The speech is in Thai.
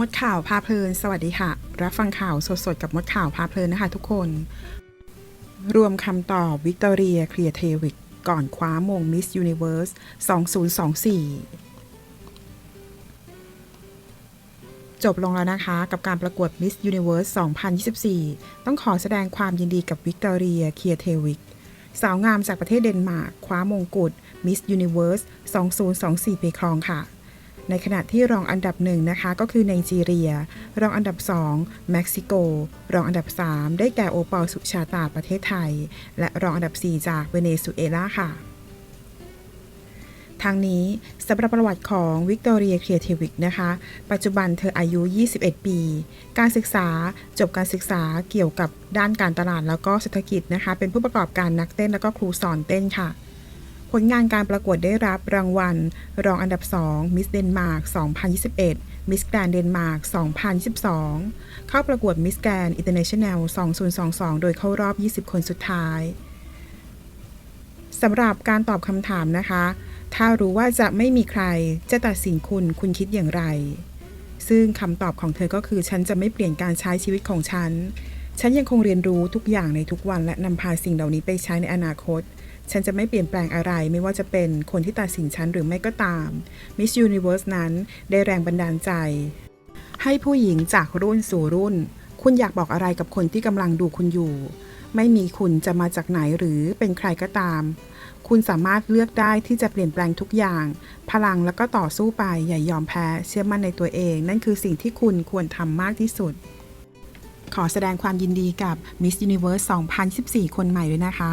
มดข่าวพาเพลิน สวัสดีค่ะ รับฟังข่าวสดๆ กับมดข่าวพาเพลินนะคะทุกคน รวมคำตอบวิกตอเรียเคลียร์เทวิกก่อนคว้ามงมิสยูนิเวิร์ส 2024 จบลงแล้วนะคะ กับการประกวด Miss Universe 2024 ต้องขอแสดงความยินดีกับวิกตอเรียเคียเทวิกสาวงามจากประเทศเดนมาร์กคว้ามงกุฎ Miss Universe 2024 ไปครองค่ะ ในขณะที่รองอันดับหนึ่งนะคะก็คือไนจีเรีย รองอันดับ 2 เม็กซิโก รองอันดับ 3 ได้แก่โอปอลสุชาตาประเทศไทย และรองอันดับ 4 จากเวเนซุเอลาค่ะทางนี้สำหรับประวัติของวิกตอเรียเคลียเทวิกนะคะ ปัจจุบันเธออายุ 21 ปี การศึกษาจบการศึกษาเกี่ยวกับด้านการตลาดแล้วก็เศรษฐกิจนะคะ เป็นผู้ประกอบการนักเต้นแล้วก็ครูสอนเต้นค่ะ ผลงานการประกวดได้รับรางวัล รองอันดับ2มิสเดนมาร์ก2021มิสแกรนเดนมาร์ก2022 เข้าประกวดมิสแกรนอินเตอร์เนชั่นแนล2022 โดยเข้ารอบ 20 คนสุดท้ายสำหรับการตอบคำถามนะคะ ถ้ารู้ว่าจะไม่มีใครจะตัดสินคุณ คุณคิดอย่างไร ซึ่งคำตอบของเธอก็คือ ฉันจะไม่เปลี่ยนการใช้ชีวิตของฉัน ฉันยังคงเรียนรู้ทุกอย่างในทุกวันและนำพาสิ่งเหล่านี้ไปใช้ในอนาคต ฉันจะไม่เปลี่ยนแปลงอะไรไม่ว่าจะเป็นคนที่ตัดสินฉันหรือไม่ก็ตาม Miss Universe นั้นได้แรงบันดาลใจ ให้ผู้หญิงจากรุ่นสู่รุ่น คุณอยากบอกอะไรกับคนที่กำลังดูคุณอยู่ ไม่มีคุณจะมาจากไหนหรือเป็นใครก็ตาม คุณสามารถเลือกได้ที่จะเปลี่ยนแปลงทุกอย่าง พลังแล้วก็ต่อสู้ไปอย่ายอมแพ้เชื่อมั่นในตัวเอง นั่นคือสิ่งที่คุณควรทำมากที่สุด ขอแสดงความยินดีกับ Miss Universe 2024คนใหม่ด้วยนะคะ